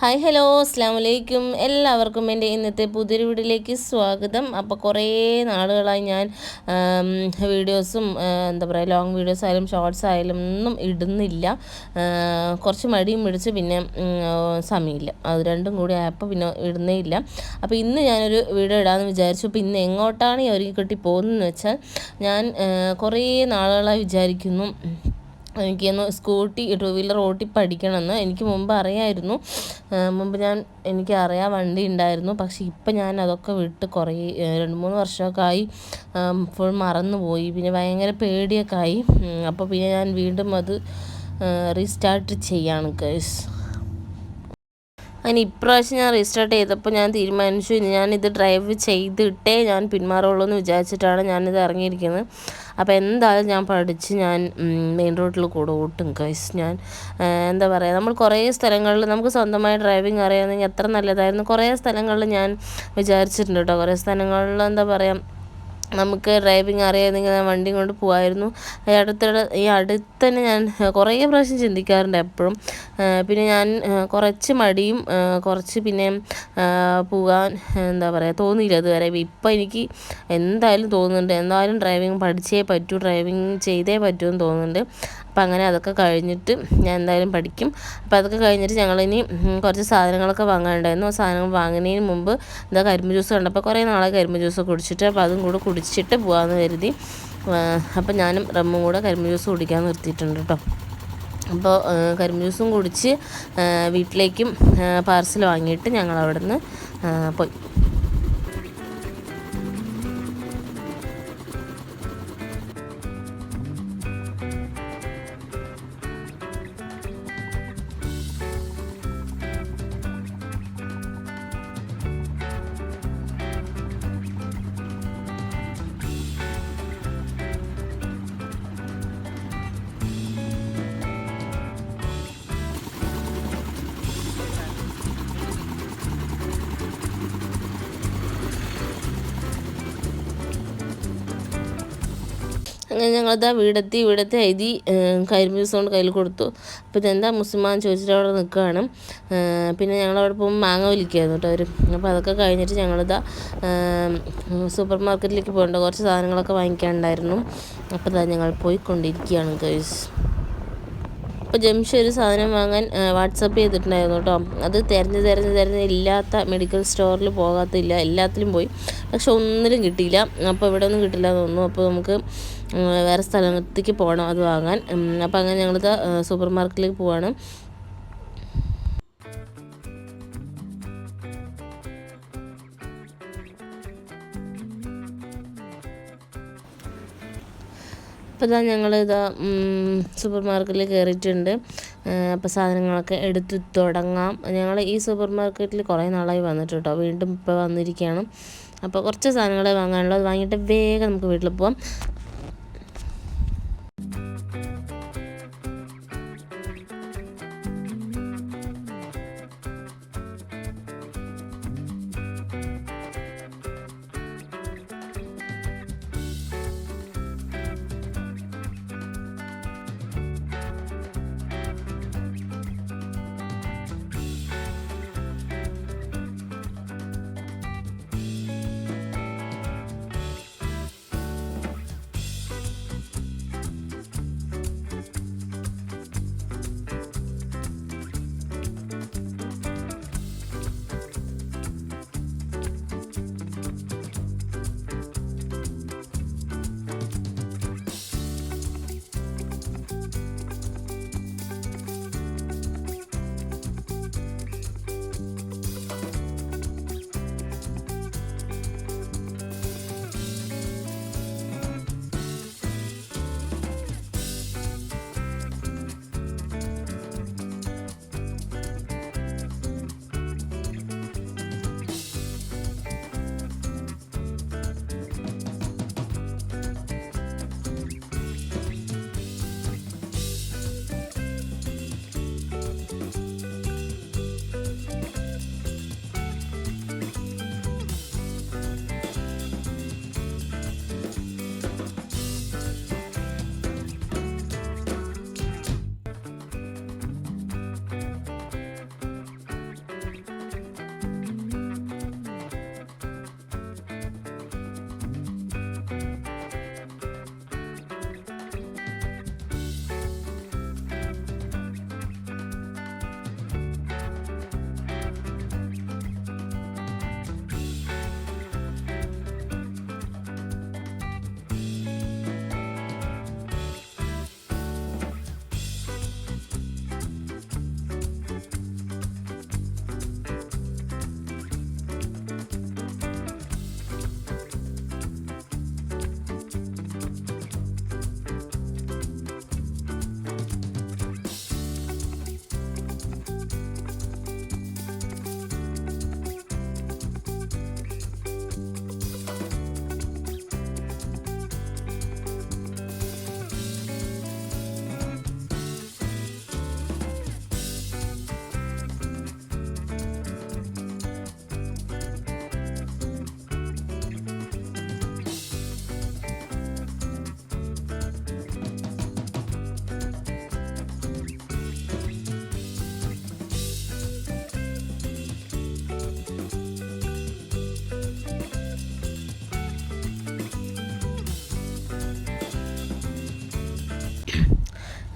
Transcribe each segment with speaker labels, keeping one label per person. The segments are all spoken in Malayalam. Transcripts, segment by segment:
Speaker 1: ഹായ് ഹലോ അസ്സാം വലൈക്കും എല്ലാവർക്കും എന്റെ ഇന്നത്തെ പുതിയൊരു വീഡിയോയിലേക്ക് സ്വാഗതം. അപ്പോൾ കുറേ നാളുകളായി ഞാൻ വീഡിയോസും എന്താ പറയുക ലോങ് വീഡിയോസ് ആയാലും ഷോർട്സ് ആയാലും ഒന്നും ഇടുന്നില്ല. കുറച്ച് മടിയും പിടിച്ച് പിന്നെ സമയമില്ല. അത് രണ്ടും കൂടി ആയപ്പോൾ പിന്നെ ഇടുന്നേ ഇല്ല. അപ്പോൾ ഇന്ന് ഞാനൊരു വീഡിയോ ഇടാമെന്ന് വിചാരിച്ചു. ഇന്ന് എങ്ങോട്ടാണ് ഈ ഒരു കിട്ടി പോകുന്നതെന്ന് വെച്ചാൽ ഞാൻ കുറേ നാളുകളായി വിചാരിക്കുന്നു. എനിക്കൊന്ന് സ്കൂട്ടി ടു വീലർ ഓട്ടി പഠിക്കണമെന്ന് എനിക്ക് മുമ്പ് അറിയായിരുന്നു. മുമ്പ് ഞാൻ എനിക്ക് അറിയാം വണ്ടി ഉണ്ടായിരുന്നു. പക്ഷേ ഇപ്പം ഞാൻ അതൊക്കെ വിട്ട് കുറേ രണ്ട് മൂന്ന് വർഷമൊക്കെ ആയി ഫുൾ മറന്നുപോയി. പിന്നെ ഭയങ്കര പേടിയൊക്കെ ആയി. അപ്പോൾ പിന്നെ ഞാൻ വീണ്ടും അത് റീസ്റ്റാർട്ട് ചെയ്യാണ് ഗേഴ്സ് അങ്ങനെ ഇപ്രാവശ്യം ഞാൻ റീസ്റ്റാർട്ട് ചെയ്തപ്പോൾ ഞാൻ തീരുമാനിച്ചു ഇനി ഞാനിത് ഡ്രൈവ് ചെയ്തിട്ടേ ഞാൻ പിന്മാറുള്ളൂ എന്ന് വിചാരിച്ചിട്ടാണ് ഞാനിത് ഇറങ്ങിയിരിക്കുന്നത്. അപ്പോൾ എന്തായാലും ഞാൻ പഠിച്ച് ഞാൻ മെയിൻ റോഡിൽ കൂടെ ഓട്ടും കൈസ് ഞാൻ എന്താ പറയുക നമ്മൾ കുറേ സ്ഥലങ്ങളിൽ നമുക്ക് സ്വന്തമായി ഡ്രൈവിംഗ് അറിയാമെങ്കിൽ എത്ര നല്ലതായിരുന്നു. കുറേ സ്ഥലങ്ങളിൽ ഞാൻ വിചാരിച്ചിട്ടുണ്ട് കേട്ടോ. കുറേ സ്ഥലങ്ങളിൽ എന്താ പറയുക നമുക്ക് ഡ്രൈവിംഗ് അറിയാമെങ്കിൽ ഞാൻ വണ്ടി കൊണ്ട് പോകുമായിരുന്നു ഈ അടുത്തിടെ ഈ അടുത്ത് തന്നെ ഞാൻ കുറേ പ്രാവശ്യം ചിന്തിക്കാറുണ്ട് എപ്പോഴും. പിന്നെ ഞാൻ കുറച്ച് മടിയും കുറച്ച് പിന്നെ പോകാൻ എന്താ പറയുക തോന്നിയില്ല ഇതുവരെ. ഇപ്പം എനിക്ക് എന്തായാലും തോന്നുന്നുണ്ട്. എന്തായാലും ഡ്രൈവിംഗ് പഠിച്ചേ പറ്റൂ ഡ്രൈവിംഗ് ചെയ്തേ പറ്റൂ എന്ന് തോന്നുന്നുണ്ട്. അപ്പം അങ്ങനെ അതൊക്കെ കഴിഞ്ഞിട്ട് ഞാൻ എന്തായാലും പഠിക്കും. അപ്പോൾ അതൊക്കെ കഴിഞ്ഞിട്ട് ഞങ്ങളിനി കുറച്ച് സാധനങ്ങളൊക്കെ വാങ്ങാനുണ്ടായിരുന്നു. ആ സാധനങ്ങൾ വാങ്ങുന്നതിന് മുമ്പ് എന്താ കരിമ്പ് ജ്യൂസ് കണ്ടപ്പോൾ കുറേ നാളെ കരിമ്പ് ജ്യൂസ് കുടിച്ചിട്ട്. അപ്പോൾ അതും കൂടെ കുടിച്ചിട്ട് പോകാമെന്ന് കരുതി. അപ്പം ഞാനും റമ്മും കൂടെ കരിമ്പ് ജ്യൂസ് കുടിക്കാൻ നിർത്തിയിട്ടുണ്ട് കേട്ടോ. അപ്പോൾ കരിമ്പ് ജ്യൂസും കുടിച്ച് വീട്ടിലേക്കും പാർസൽ വാങ്ങിയിട്ട് ഞങ്ങൾ അവിടെ നിന്ന് പോയി. അങ്ങനെ ഞങ്ങളത് ആ വീടെത്തി വീടെത്തി എഴുതി കരിമ്പ് ജ്യൂസ് കൊണ്ട് കയ്യിൽ കൊടുത്തു. അപ്പോൾ ഇതെന്താ മുസ്ലിമാൻ ചോദിച്ചിട്ട് അവിടെ നിൽക്കുകയാണ് പിന്നെ ഞങ്ങളവിടെ പോകുമ്പോൾ മാങ്ങ വലിക്കുമായിരുന്നു കേട്ടോ അവർ അപ്പോൾ അതൊക്കെ കഴിഞ്ഞിട്ട് ഞങ്ങളിതാ സൂപ്പർ മാർക്കറ്റിലേക്ക് പോകേണ്ട കുറച്ച് സാധനങ്ങളൊക്കെ വാങ്ങിക്കാനുണ്ടായിരുന്നു. അപ്പോൾ ഇതാ ഞങ്ങൾ പോയിക്കൊണ്ടിരിക്കുകയാണ് ഗൈസ് അപ്പോൾ ജംഷി ഒരു സാധനം വാങ്ങാൻ വാട്സപ്പ് ചെയ്തിട്ടുണ്ടായിരുന്നു കേട്ടോ. അത് തിരഞ്ഞ് തിരഞ്ഞ് തിരഞ്ഞ് ഇല്ലാത്ത മെഡിക്കൽ സ്റ്റോറിൽ പോകാത്തില്ല. എല്ലാത്തിലും പോയി. പക്ഷെ ഒന്നിലും കിട്ടിയില്ല. അപ്പോൾ ഇവിടെ ഒന്നും കിട്ടില്ല എന്ന് തോന്നുന്നു. അപ്പോൾ നമുക്ക് വേറെ സ്ഥലത്തേക്ക് പോകണം അത് വാങ്ങാൻ. അപ്പോൾ അങ്ങനെ ഞങ്ങളിത് സൂപ്പർ മാർക്കറ്റിലേക്ക് പോവാണ്. അപ്പോൾ ഇതാ ഇത് സൂപ്പർ മാർക്കറ്റിൽ കയറിയിട്ടുണ്ട് അപ്പോൾ സാധനങ്ങളൊക്കെ എടുത്ത് തുടങ്ങാം. ഞങ്ങൾ ഈ സൂപ്പർ മാർക്കറ്റിൽ കുറേ നാളായി വന്നിട്ട് കേട്ടോ വീണ്ടും ഇപ്പോൾ വന്നിരിക്കുകയാണ് അപ്പോൾ കുറച്ച് സാധനങ്ങളെ വാങ്ങാനുള്ളത് വാങ്ങിയിട്ട് വേഗം നമുക്ക് വീട്ടിൽ പോവാം.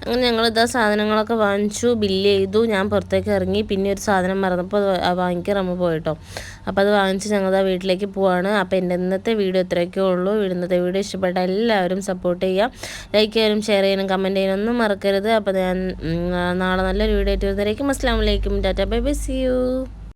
Speaker 1: അങ്ങനെ ഞങ്ങളിത് സാധനങ്ങളൊക്കെ വാങ്ങിച്ചു ബില്ല് ചെയ്തു. ഞാൻ പുറത്തേക്ക് ഇറങ്ങി. പിന്നെ ഒരു സാധനം മറന്നപ്പോൾ വാങ്ങിക്കാൻ നമ്മൾ പോയിട്ടോ. അപ്പോൾ അത് വാങ്ങിച്ച് ഞങ്ങൾ ആ വീട്ടിലേക്ക് പോവാണ്. അപ്പോൾ എന്റെ ഇന്നത്തെ വീഡിയോ ഇത്രയൊക്കെ ഉള്ളൂ. ഇന്നത്തെ വീഡിയോ ഇഷ്ടപ്പെട്ട എല്ലാവരും സപ്പോർട്ട് ചെയ്യുക ലൈക്ക് ചെയ്യാനും ഷെയർ ചെയ്യാനും കമന്റ് ചെയ്യാനും ഒന്നും മറക്കരുത്. അപ്പോൾ ഞാൻ നാളെ നല്ലൊരു വീഡിയോ ആയിട്ട് വരുന്നതായിരിക്കും അസ്സാം വലൈക്കും tata bye bye see you